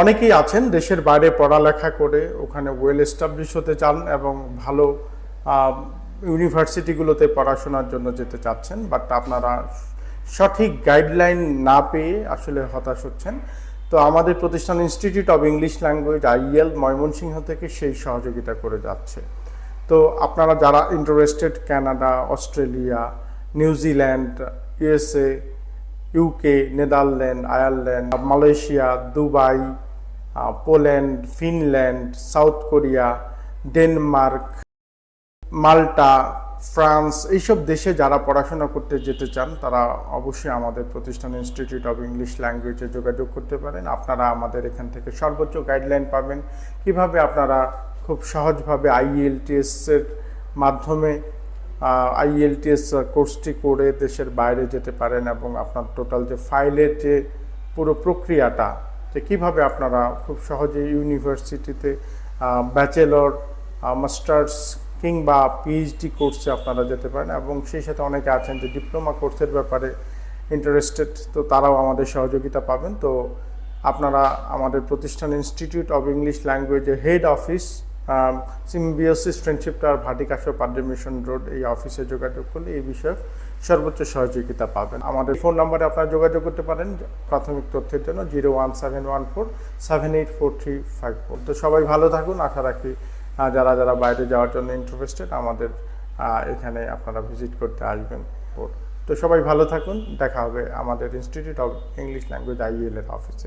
অনেকেই আছেন দেশের বাইরে পড়ালেখা করে ওখানে ওয়েল এস্টাবলিশ হতে চান এবং ভালো ইউনিভার্সিটিগুলোতে পড়াশোনার জন্য যেতে চাচ্ছেন বাট আপনারা সঠিক গাইডলাইন না পেয়ে আসলে হতাশ হচ্ছেন। তো আমাদের প্রতিষ্ঠান institute of English language IL Mymensingh থেকে সেই সহযোগিতা করে যাচ্ছে। তো আপনারা যারা interested Canada Australia New Zealand USA UK Netherland Ireland Malaysia Dubai Poland, Finland, South Korea, Denmark, Malta, France, এইসব দেশে যারা পড়াশোনা করতে যেতে চান, তারা অবশ্যই আমাদের প্রতিষ্ঠান ইনস্টিটিউট অফ ইংলিশ ল্যাঙ্গুয়েজে যোগাযোগ করতে পারেন। আপনারা আমাদের এখান থেকে সর্বোচ্চ গাইডলাইন পাবেন। কীভাবে আপনারা খুব সহজভাবে আইএলটিএস এর মাধ্যমে আইএলটিএস কোর্সটি করে দেশের বাইরে যেতে পারেন এবং আপনার টোটাল যে ফাইলের যে পুরো প্রক্রিয়াটা যে কীভাবে আপনারা খুব সহজে ইউনিভার্সিটিতে ব্যাচেলর মাস্টার্স কিংবা পিএইচডি কোর্সে আপনারা যেতে পারেন এবং সেই সাথে অনেকে আছেন যে ডিপ্লোমা কোর্সের ব্যাপারে ইন্টারেস্টেড তো তারাও আমাদের সহযোগিতা পাবেন। তো আপনারা আমাদের প্রতিষ্ঠান institute of English ল্যাঙ্গুয়েজের head office Symbiosis friendship tower Bhatikashor পাদ্রি মিশন রোড এই অফিসে যোগাযোগ করলে এই বিষয়ে সর্বোচ্চ সহযোগিতা পাবেন। আমাদের ফোন নম্বরে আপনারা যোগাযোগ করতে পারেন, প্রাথমিক তথ্যের জন্য zero one seven one four seven eight four three five four তো সবাই ভালো থাকুন। আশা রাখি যারা যারা বাইরে যাওয়ার জন্য ইন্টারেস্টেড আমাদের এখানে আপনারা ভিজিট করতে আসবেন। তো সবাই ভালো থাকুন। দেখা হবে আমাদের institute of English language IL এর অফিসে